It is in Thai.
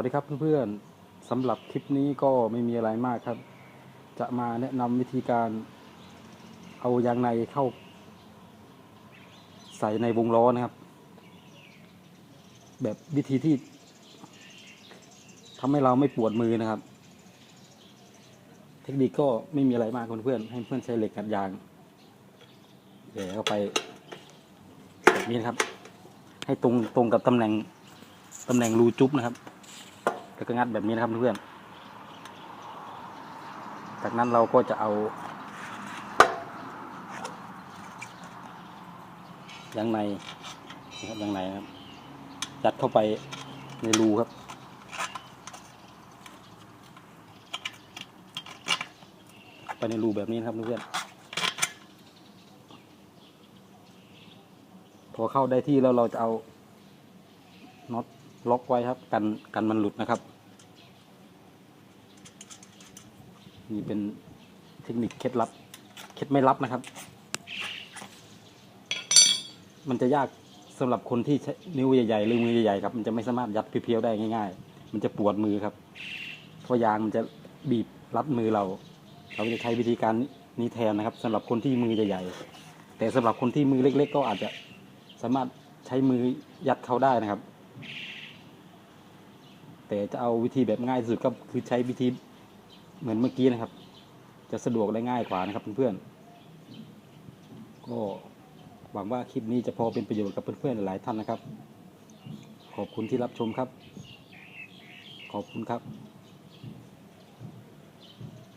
วัสดีครับเพื่อนๆสำหรับคลิปนี้ก็ไม่มีอะไรมากครับ จะมาแนะนำวิธีการเอายางในเข้า ใส่ในวงล้อนะครับ แบบวิธีที่ทำให้เราไม่ปวดมือนะครับ เทคนิคก็ไม่มีอะไรมากเพื่อนๆให้เพื่อนใช้เหล็กกัดยางแหย่เข้าไปแบบนี้นะครับ ให้ตรงตรงกับตำแหน่งตำแหน่งรูจุ๊บนะครับ แล้วก็งัดแบบนี้นะครับเพื่อนจากนั้นเราก็จะเอายางในนะครับยางในครับยัดเข้าไปในรูครับ ไปในรูแบบนี้นครับเพื่อนพอเข้าได้ที่แล้วเราจะเอาน็อต ล็อกไว้ครับ กันกันมันหลุดนะครับ นี่เป็นเทคนิคเคล็ดลับ เคล็ดไม่ลับนะครับ มันจะยากสำหรับคนที่ใช้นิ้วใหญ่ๆหรือมือใหญ่ๆครับ มันจะไม่สามารถยัดเพียวๆได้ง่าย ๆ มันจะปวดมือครับเพราะยางมันจะบีบรัดมือเรา เราจะใช้วิธีการนี้แทนนะครับสำหรับคนที่มือใหญ่ๆแต่สำหรับคนที่มือเล็ก ๆ ก็อาจจะสามารถใช้มือยัดเขาได้นะครับ แต่จะเอาวิธีแบบง่ายที่สุดก็คือใช้วิธีเหมือนเมื่อกี้นะครับ จะสะดวกและง่ายกว่านะครับเพื่อนๆก็หวังว่าคลิปนี้จะพอเป็นประโยชน์กับเพื่อนๆหลายท่านนะครับ ขอบคุณที่รับชมครับ ขอบคุณครับ